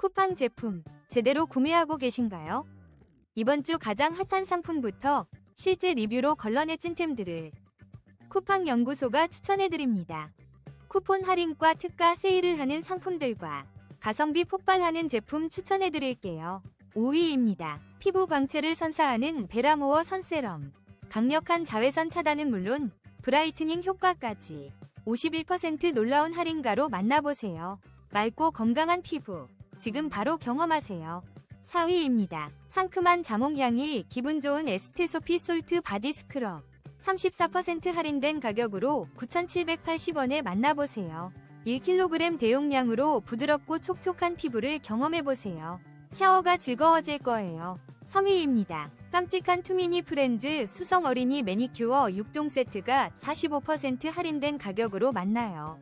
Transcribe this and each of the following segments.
쿠팡 제품 제대로 구매하고 계신가요? 이번 주 가장 핫한 상품부터 실제 리뷰로 걸러내 찐템들을 쿠팡 연구소가 추천해드립니다. 쿠폰 할인과 특가 세일을 하는 상품들과 가성비 폭발하는 제품 추천해드릴게요. 5위입니다. 피부 광채를 선사하는 베라모어 선세럼. 강력한 자외선 차단은 물론 브라이트닝 효과까지 51% 놀라운 할인가로 만나보세요. 맑고 건강한 피부. 지금 바로 경험하세요. 4위입니다. 상큼한 자몽향이 기분 좋은 에스테소피 솔트 바디 스크럽. 34% 할인된 가격으로 9,780원에 만나보세요. 1kg 대용량으로 부드럽고 촉촉한 피부를 경험해보세요. 샤워가 즐거워질 거예요. 3위입니다. 깜찍한 투미니 프렌즈 수성 어린이 매니큐어 6종 세트가 45% 할인된 가격으로 만나요.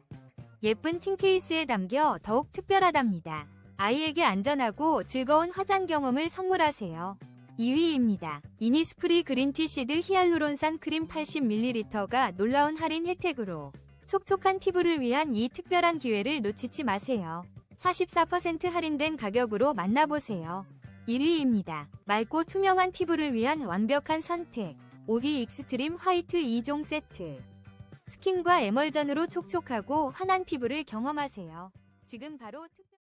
예쁜 틴 케이스에 담겨 더욱 특별하답니다. 아이에게 안전하고 즐거운 화장 경험을 선물하세요. 2위입니다. 이니스프리 그린티 시드 히알루론산 크림 80ml가 놀라운 할인 혜택으로 촉촉한 피부를 위한 이 특별한 기회를 놓치지 마세요. 44% 할인된 가격으로 만나보세요. 1위입니다. 맑고 투명한 피부를 위한 완벽한 선택. 오비 익스트림 화이트 2종 세트. 스킨과 에멀전으로 촉촉하고 환한 피부를 경험하세요. 지금 바로 특별